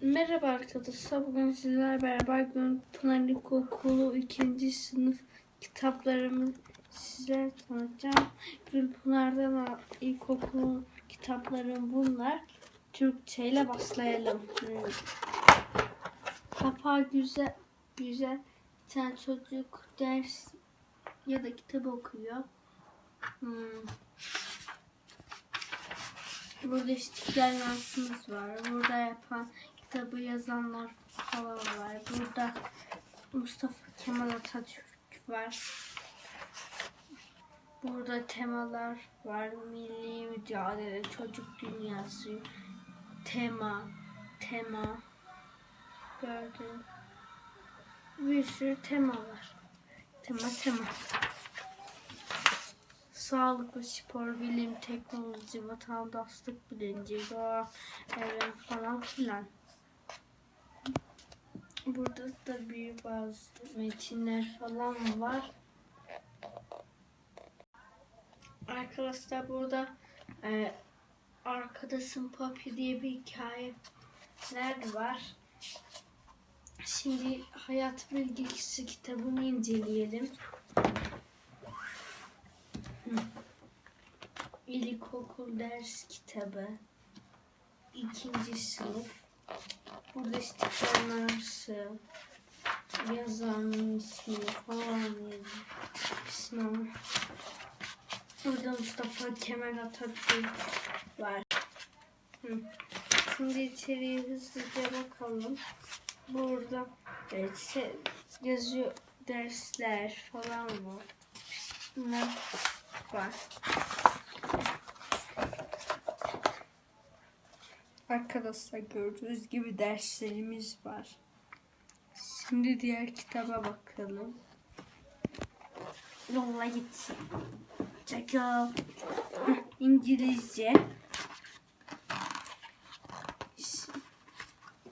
Merhaba arkadaşlar. Bugün sizlerle beraber Pınar İlkokulu 2. sınıf kitaplarımı size tanıtacağım. Gülpınar'dan İlkokulu kitaplarım bunlar. Türkçe ile başlayalım. Hmm. Kapağı güzel, güzel. Bir tane çocuk ders ya da kitap okuyor. Hmm. Burada istiklal marşımız var. Burada yapan kitabı yazanlar falan var. Burada Mustafa Kemal Atatürk var. Burada temalar var. Milli mücadele, çocuk dünyası, tema, tema. Gördüm. Bir sürü tema var. Tema tema. Sağlık ve spor, bilim, teknoloji, vatandaşlık bilinci, doğa, evren falan filan. Burada da bir bazı metinler falan var. Arkadaşlar burada e, Arkadaşım Papi diye bir hikayeler var. Şimdi hayat bilgisi kitabını inceleyelim. İlkokul ders kitabı. ikinci sınıf. Burada istiklal marşı, yazarın ismi falan. Sınav. Burada Mustafa Kemal Atatürk var. Şimdi içeriye hızlıca bakalım. Burada evet, yazıyor dersler falan var. Bunlar var. Arkadaşlar gördüğünüz gibi derslerimiz var. Şimdi diğer kitaba bakalım. Yolla gitsin. Çakal. İngilizce.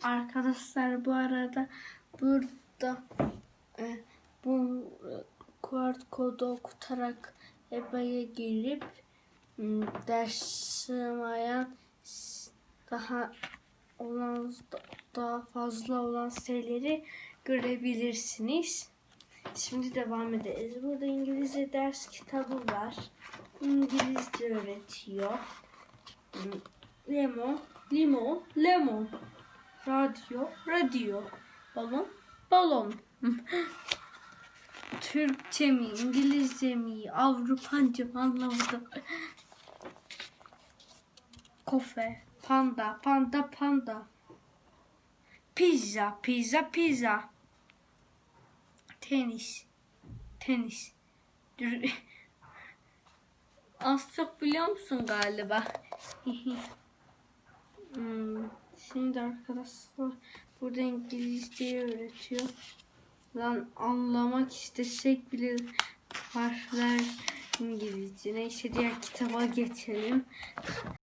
Arkadaşlar bu arada burada e, bu kuart kodu okutarak EBA'ya girip m, ders sığmayan daha olan daha fazla olan şeyleri görebilirsiniz. Şimdi devam ederiz. Burada İngilizce ders kitabı var. İngilizce öğretiyor. Lemon, limon, lemon. Radyo, radyo. Balon, balon. Türkçe mi, İngilizce mi, Avrupanca mı anlamadım. Kofe, panda, panda, panda. Pizza, pizza, pizza. Tenis, tenis. Az çok biliyor musun galiba? hmm. Şimdi arkadaşlar burada İngilizceyi öğretiyor. Lan anlamak istesek bile harfler İngilizce. Neyse diğer kitaba geçelim.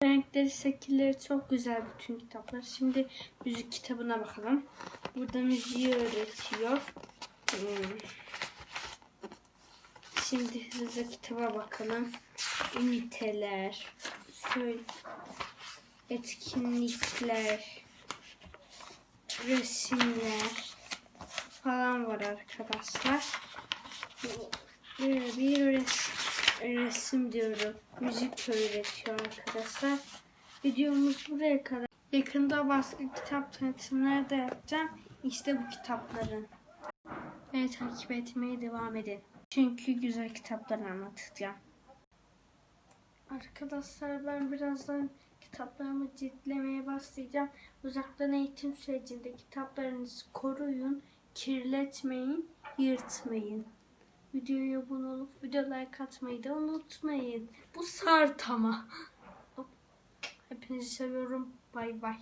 Renkleri, şekilleri çok güzel bütün kitaplar. Şimdi müzik kitabına bakalım. Burada müziği öğretiyor. Hmm. Şimdi hızlı kitaba bakalım. Üniteler, etkinlikler, resimler falan var arkadaşlar. Böyle bir res, resim diyorum. Müzik öğretiyor arkadaşlar. Videomuz buraya kadar. Yakında başka kitap tanıtımları da yapacağım. İşte bu kitapların. Ve takip etmeye devam edin. Çünkü güzel kitaplar anlatacağım. Arkadaşlar ben birazdan kitaplarımı ciltlemeye başlayacağım. Uzaktan eğitim sürecinde kitaplarınızı koruyun, kirletmeyin, yırtmayın. Videoya abone olup video like atmayı da unutmayın. Bu sart ama. Hepinizi seviyorum. Bay bay.